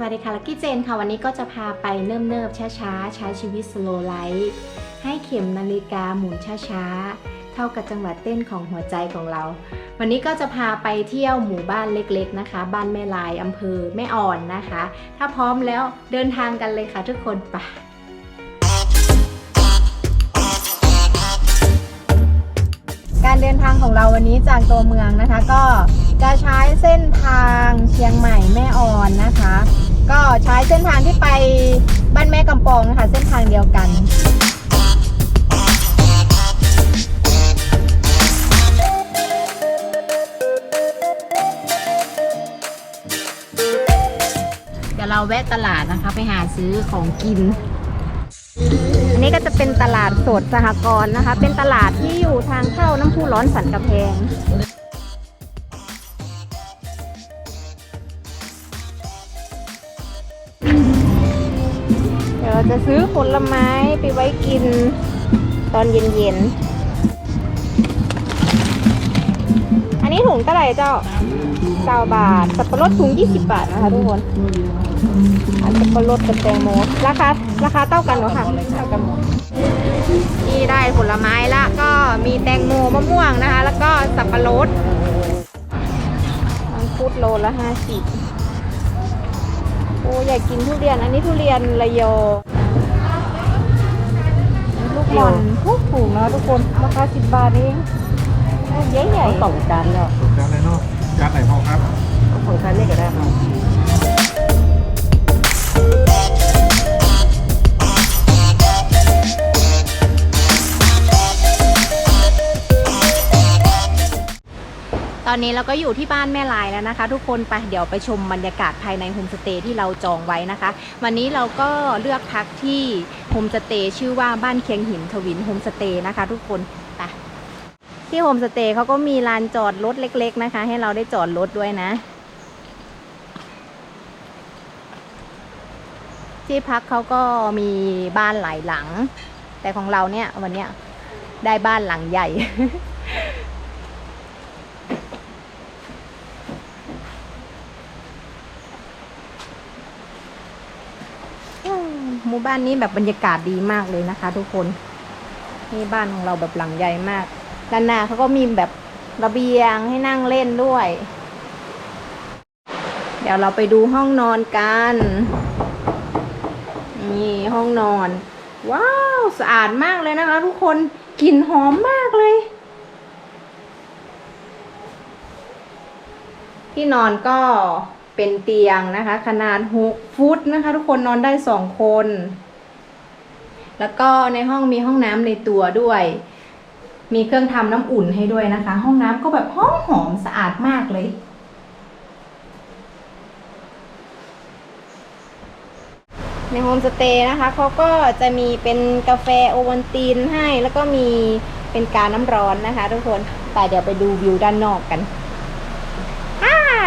สวัสดีค่ะลักี้เจนค่ะ วันนี้ก็จะพาไปเนิบเนิบๆช้าๆ ใช้ชีวิตสโลไลท์ให้เข็มนาฬิกาหมุนช้าๆ เท่ากับจังหวะเต้นของหัวใจของเรา วันนี้ก็จะพาไปเที่ยวหมู่บ้านเล็กๆนะคะ บ้านแม่ลายอำเภอแม่อ่อนนะคะ ถ้าพร้อมแล้วเดินทางกันเลยค่ะทุกคนไปการเดินทางของเราวันนี้จากตัวเมืองนะคะก็จะใช้เส้นทางเชียงใหม่แม่ออนนะคะ ก็ใช้เส้นทางที่ไปบ้านแม่กำปองนะคะเส้นทางเดียวกันเดี๋ยวเราแวะตลาดนะคะไปหาซื้อของกิน อันนี้ก็จะเป็นตลาดสดสหกรณ์นะคะ เป็นตลาดที่อยู่ทางเข้าน้ำพุร้อนสันกระแพง จะซื้อผลไม้ไปไว้กินตอนเย็นๆ อันนี้ถุงเท่าไหร่เจ้าเก้าบาท สับปะรดถุง 20 บาทนะคะทุกคนอันสับปะรดกับแตงโม ราคาราคาเท่ากันเหรอคะเท่ากันนี่ได้ผลไม้ละก็มีแตงโมมะม่วงนะคะ แล้วก็สับปะรดมังคุดโลละห้าสิบโอ้อยากกินทุเรียน อันนี้ทุเรียนระยอง ลูกหม่อนถูกถูกนะทุกคนราคาสิบบาทเองลูกใหญ่ๆสองจานแล้วจานไหนเนาะจานไหนพอครับ ตอนนี้เราก็อยู่ที่บ้านแม่ลายแล้วนะคะ ทุกคนไปเดี๋ยวไปชมบรรยากาศภายในโฮมสเตย์ที่เราจองไว้นะคะ วันนี้เราก็เลือกพักที่โฮมสเตย์ชื่อว่าบ้านเคียงหินทวินโฮมสเตย์นะคะ ทุกคนไปที่โฮมสเตย์เขาก็มีลานจอดรถเล็ก ๆ นะคะ ให้เราได้จอดรถด้วยนะ ที่พักเขาก็มีบ้านหลายหลัง แต่ของเราเนี่ยวันเนี้ยได้บ้านหลังใหญ่ อืมหมู่ บ้านนี้แบบบรรยากาศดีมากเลยนะคะ ทุกคนนี่บ้านของเราแบบหลังใหญ่มาก ด้านหน้าเขาก็มีแบบระเบียงให้นั่งเล่นด้วย เดี๋ยวเราไปดูห้องนอนกัน นี่ห้องนอน ว้าว สะอาดมากเลยนะคะ ทุกคนกลิ่นหอมมากเลย ที่นอนก็ เป็นเตียงนะคะ ขนาด 6 ฟุตนะคะ ทุกคนนอนได้สองคน แล้วก็ในห้องมีห้องน้ำในตัวด้วย มีเครื่องทำน้ำอุ่นให้ด้วยนะคะ ห้องน้ำก็แบบหอมหอมสะอาดมากเลยในโฮมสเตย์นะคะเขาก็จะมีเป็นกาแฟโอวันตินให้ แล้วก็มีเป็นการน้ำร้อนนะคะ ทุกคน แต่เดี๋ยวไปดูวิวด้านนอกกัน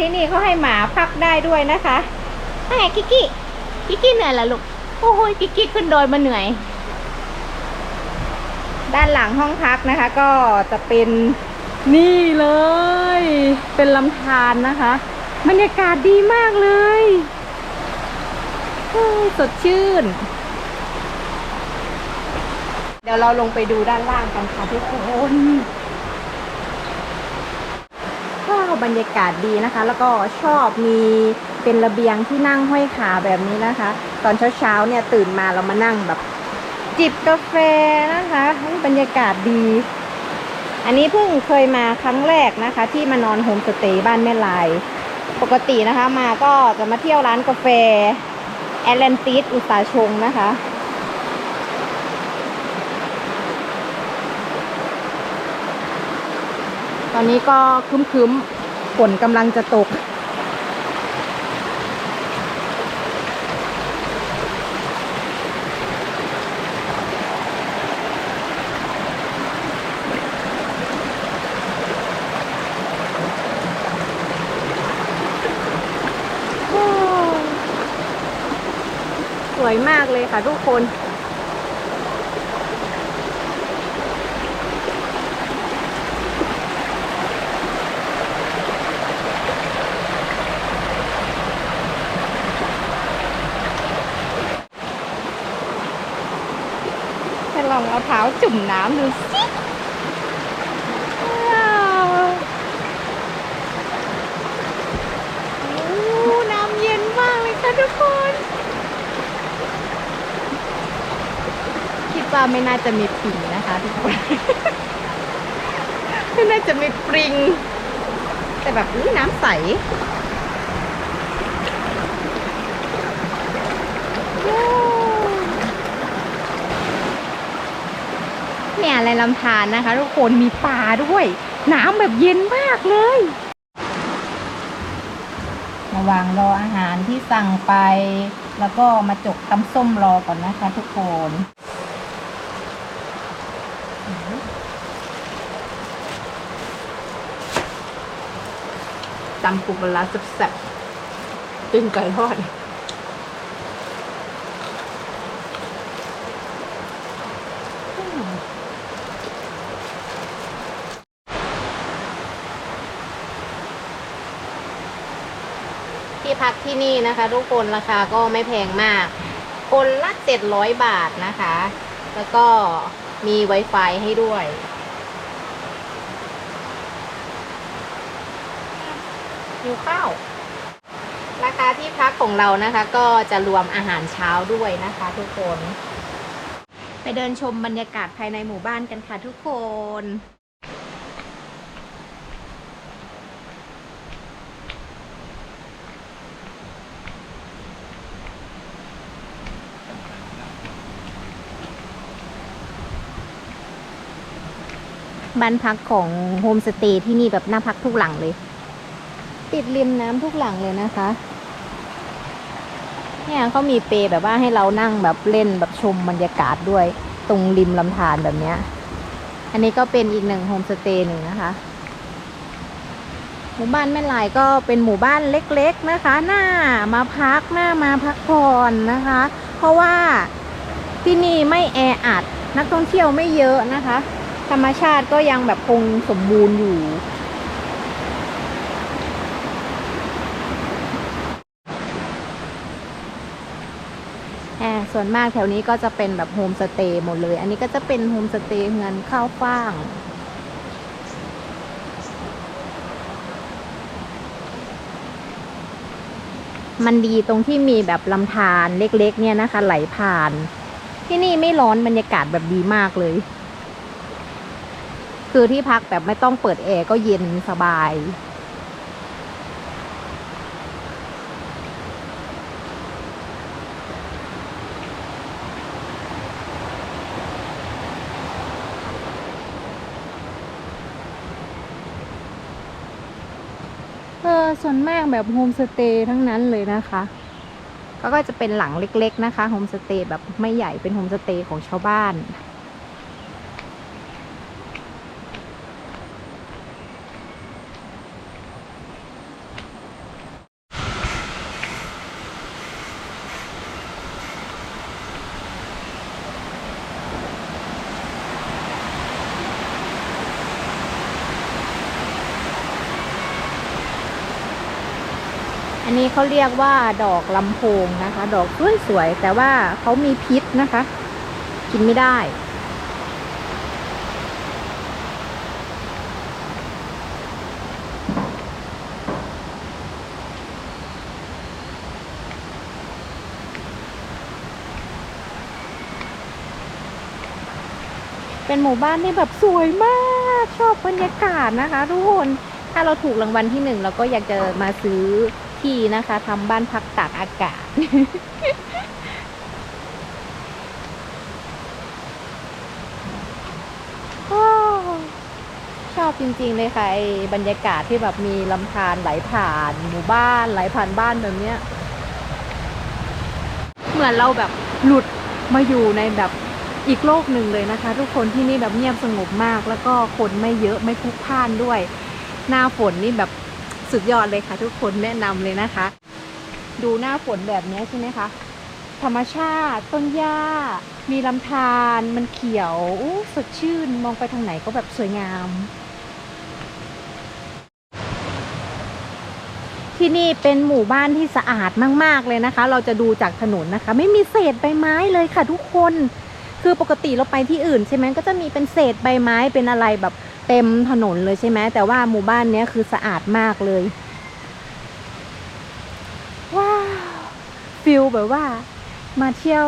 ที่นี่เขาให้หมาพักได้ด้วยนะคะไอ้กิกกี้กิกกี้เหนื่อยละลูกโอ้โหกิกกี้ขึ้นดอยมาเหนื่อย ด้านหลังห้องพักนะคะ ก็จะเป็นนี่เลย เป็นลำธารนะคะบรรยากาศดีมากเลยโอ้ยสดชื่น เดี๋ยวเราลงไปดูด้านล่างกันค่ะทุกคน ก็ บรรยากาศดีนะคะ แล้วก็ชอบมีเป็นระเบียงที่นั่งห้อยขาแบบนี้นะคะ ตอนเช้าๆเนี่ยตื่นมาเรามานั่งแบบ จิบกาแฟนะคะบรรยากาศดี อันนี้เพิ่งเคยมาครั้งแรกนะคะ ที่มานอนโฮมสเตย์บ้านแม่ลาย ปกตินะคะมาก็จะมาเที่ยวร้านกาแฟแอตแลนติสอุตสาชงนะคะตอนนี้ก็คึ้มๆ ฝนกำลังจะตก สวยมากเลยค่ะทุกคน ท้า จุ่มน้ำดูสิว้าวน้ำเย็นมากเลยค่ะทุกคน คิดว่าไม่น่าจะมีปิ่งนะคะทุกคน ไม่น่าจะมีปริง แต่แบบน้ำใส เนี่ยอะไรลำธารนะคะ ทุกคนมีปลาด้วย น้ำแบบเย็นมากเลย ระหว่างรออาหารที่สั่งไป แล้วก็มาจกตำส้มรอก่อนนะคะทุกคนตำปูปลาร้าแซ่บๆตึงไก่ทอด พักที่นี่นะคะ ทุกคนราคาก็ไม่แพงมาก คนละ700บาทนะคะ แล้วก็มี Wi-Fi ให้ด้วย อยู่ข้าวราคาที่พักของเรานะคะก็จะรวมอาหารเช้าด้วยนะคะทุกคน ไปเดินชมบรรยากาศภายในหมู่บ้านกันค่ะทุกคน บ้านพักของโฮมสเตย์ที่นี่แบบน่าพักทุกหลังเลย ติดริมน้ำทุกหลังเลยนะคะ เนี่ยเขามีเปแบบว่าให้เรานั่งแบบเล่นแบบชมบรรยากาศด้วยตรงริมลำธารแบบเนี้ย อันนี้ก็เป็นอีกหนึ่งโฮมสเตย์หนึ่งนะคะ หมู่บ้านแม่ลายก็เป็นหมู่บ้านเล็ก ๆนะคะหน้ามาพักหน้ามาพักผ่อนนะคะ เพราะว่าที่นี่ไม่แออัดนักท่องเที่ยวไม่เยอะนะคะ ธรรมชาติก็ยังแบบคงสมบูรณ์อยู่อ่าส่วนมากแถวนี้ก็จะเป็นแบบโฮมสเตย์หมดเลย อันนี้ก็จะเป็นโฮมสเตย์เงินข้าวฟ่างมันดีตรงที่มีแบบลำธารเล็กๆ เนี่ยนะคะ ไหลผ่าน ที่นี่ไม่ร้อนบรรยากาศแบบดีมากเลย คือที่พักแบบไม่ต้องเปิดแอร์ก็เย็นสบาย เออ ส่วนมากแบบโฮมสเตย์ทั้งนั้นเลยนะคะก็จะเป็นหลังเล็ก ๆ นะคะโฮมสเตย์แบบไม่ใหญ่เป็นโฮมสเตย์ของชาวบ้าน นนี้เขาเรียกว่าดอกลำโพงนะคะ ดอกสวยๆแต่ว่าเขามีพิษนะคะ กินไม่ได้ เป็นหมู่บ้านที่แบบสวยมากชอบบรรยากาศนะคะทุกคนถ้าเราถูกรางวัลที่หนึ่งเราก็อยากจะมาซื้อ ที่นะคะทำบ้านพักตากอากาศ ชอบจริงๆเลยค่ะไอ้บรรยากาศที่แบบมีลำธารไหลผ่านหมู่บ้านไหลผ่านบ้านแบบเนี้ย เหมือนเราแบบหลุดมาอยู่ในแบบอีกโลกหนึ่งเลยนะคะ ทุกคนที่นี่แบบเงียบสงบมาก แล้วก็คนไม่เยอะไม่พลุกพล่านด้วย หน้าฝนนี่แบบ สุดยอดเลยค่ะ ทุกคนแนะนำเลยนะคะ ดูหน้าฝนแบบนี้ใช่ไหมคะ ธรรมชาติต้นหญ้า มีลำธารมันเขียวสดชื่นมองไปทางไหนก็แบบสวยงาม ที่นี่เป็นหมู่บ้านที่สะอาดมาก ๆ เลยนะคะ เราจะดูจากถนนนะคะ ไม่มีเศษใบไม้เลยค่ะ ทุกคนคือปกติเราไปที่อื่นใช่ไหมก็จะมีเป็นเศษใบไม้เป็นอะไรแบบ เต็มถนนเลยใช่ไหมแต่ว่าหมู่บ้านเนี้ยคือสะอาดมากเลย ว้าวฟิลแบบว่า มาเที่ยว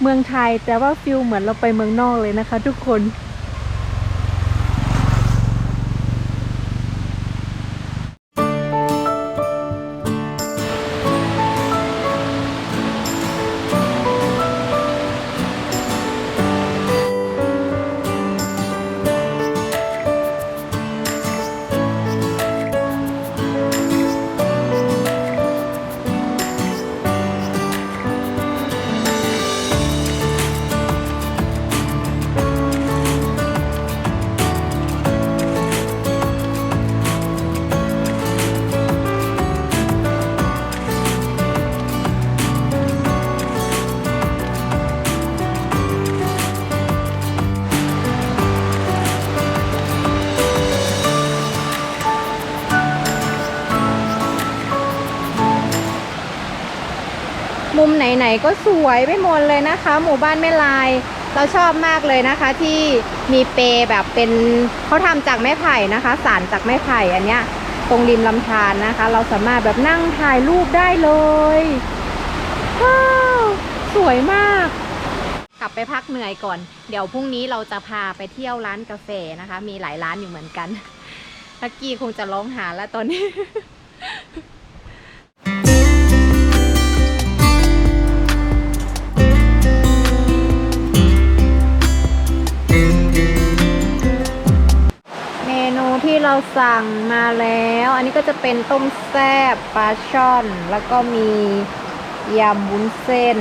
เมืองไทย แต่ว่าฟิลเหมือนเราไปเมืองนอกเลยนะคะ ทุกคน ไหนๆก็สวยไปหมดเลยนะคะ หมู่บ้านแม่ลาย เราชอบมากเลยนะคะ ที่มีเปแบบเป็นเขาทำจากไม้ไผ่นะคะ สารจากไม้ไผ่อันเนี้ยตรงริมลำธารนะคะ เราสามารถแบบนั่งถ่ายรูปได้เลยว้าวสวยมากกลับไปพักเหนื่อยก่อน เดี๋ยวพรุ่งนี้เราจะพาไปเที่ยวร้านกาแฟนะคะ มีหลายร้านอยู่เหมือนกันลักกี้คงจะร้องหาแล้วตอนนี้ เราสั่งมาแล้ว อันนี้ก็จะเป็นต้มแซ่บปลาช่อน แล้วก็มียำวุ้นเส้น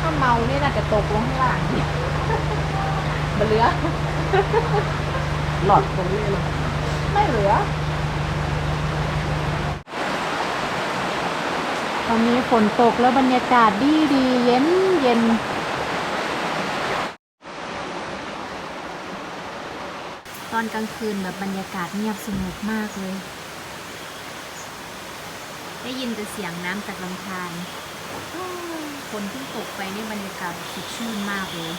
ถ้าเมานี่น่าจะตกลงข้างล่างเนี่ย บเหลือ หลอดตรงนี้เลย ไม่เหลือ ตอ นนี้ฝนตกแล้วบรรยากาศดีดีเย็นเย็นตอนกลางคืนแบบบรรยากาศเงียบสงบมากเลย ได้ยินแต่เสียงน้ำจากลำธารอ้าวฝนที่ตกไปนี่บรรยากาศสดชื่นมากเลย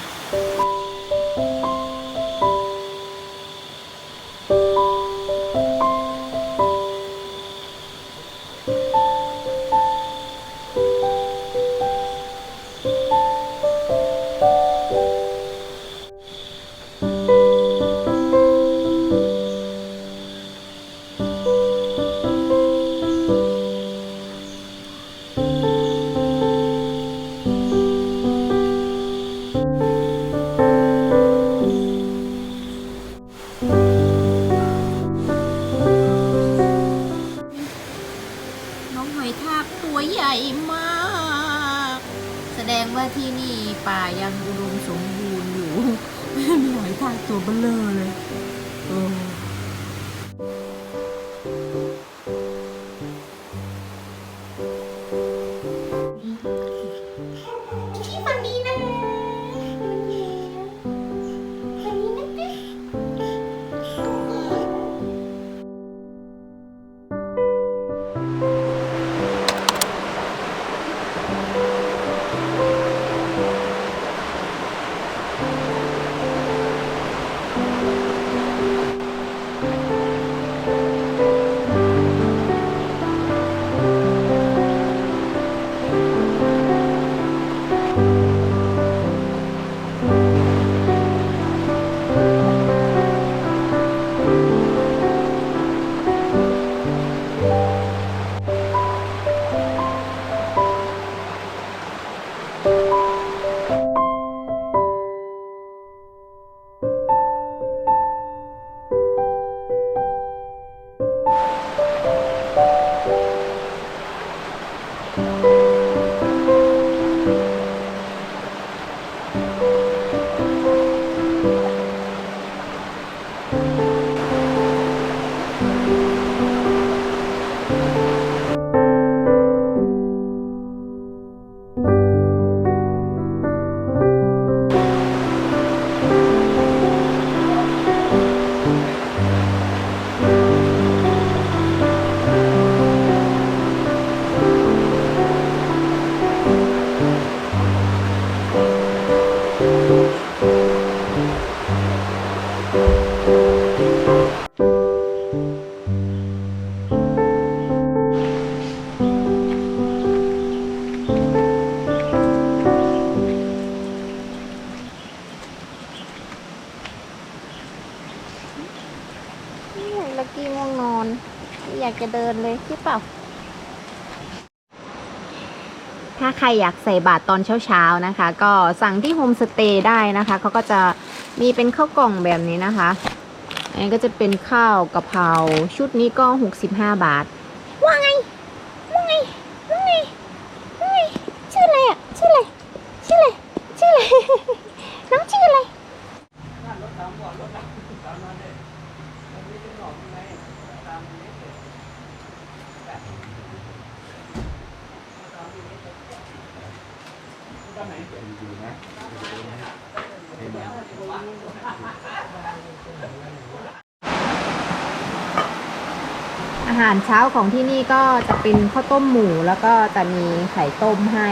ฝั่ Ch หรือเปล่า ถ้าใครอยากใส่บาตรตอนเช้าๆนะคะ ก็สั่งที่โฮมสเตย์ได้นะคะเขาก็จะมีเป็นข้าวกล่องแบบนี้นะคะ อันนี้ก็จะเป็นข้าวกะเพราชุดนี้ก็ 65 บาท ว่าไง ว่าไง ว่าไง ว่าไง ชื่ออะไรอะ ชื่ออะไร ชื่ออะไร ชื่ออะไร น้องชื่ออะไร อาหารเช้าของที่นี่ก็จะเป็นข้าวต้มหมูแล้วก็จะมีไข่ต้มให้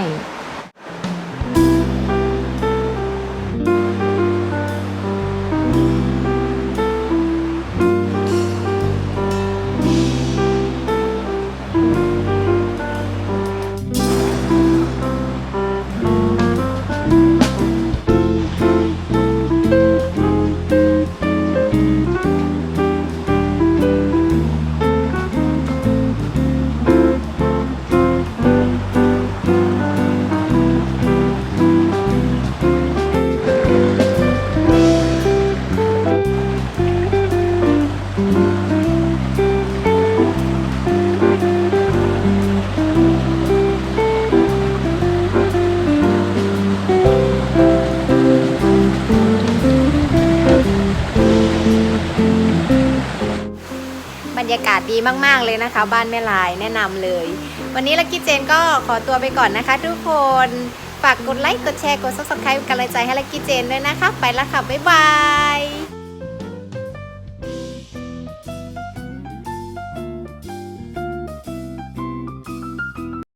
ดีมากๆเลยนะคะ บ้านแม่ลายแนะนำเลย วันนี้ลักกี้เจนก็ขอตัวไปก่อนนะคะ ทุกคนฝากกดไลค์กดแชร์กด subscribe เป็นกำลังใจให้ลักกี้เจนด้วยนะคะ ไปแล้วค่ะ บ๊ายบาย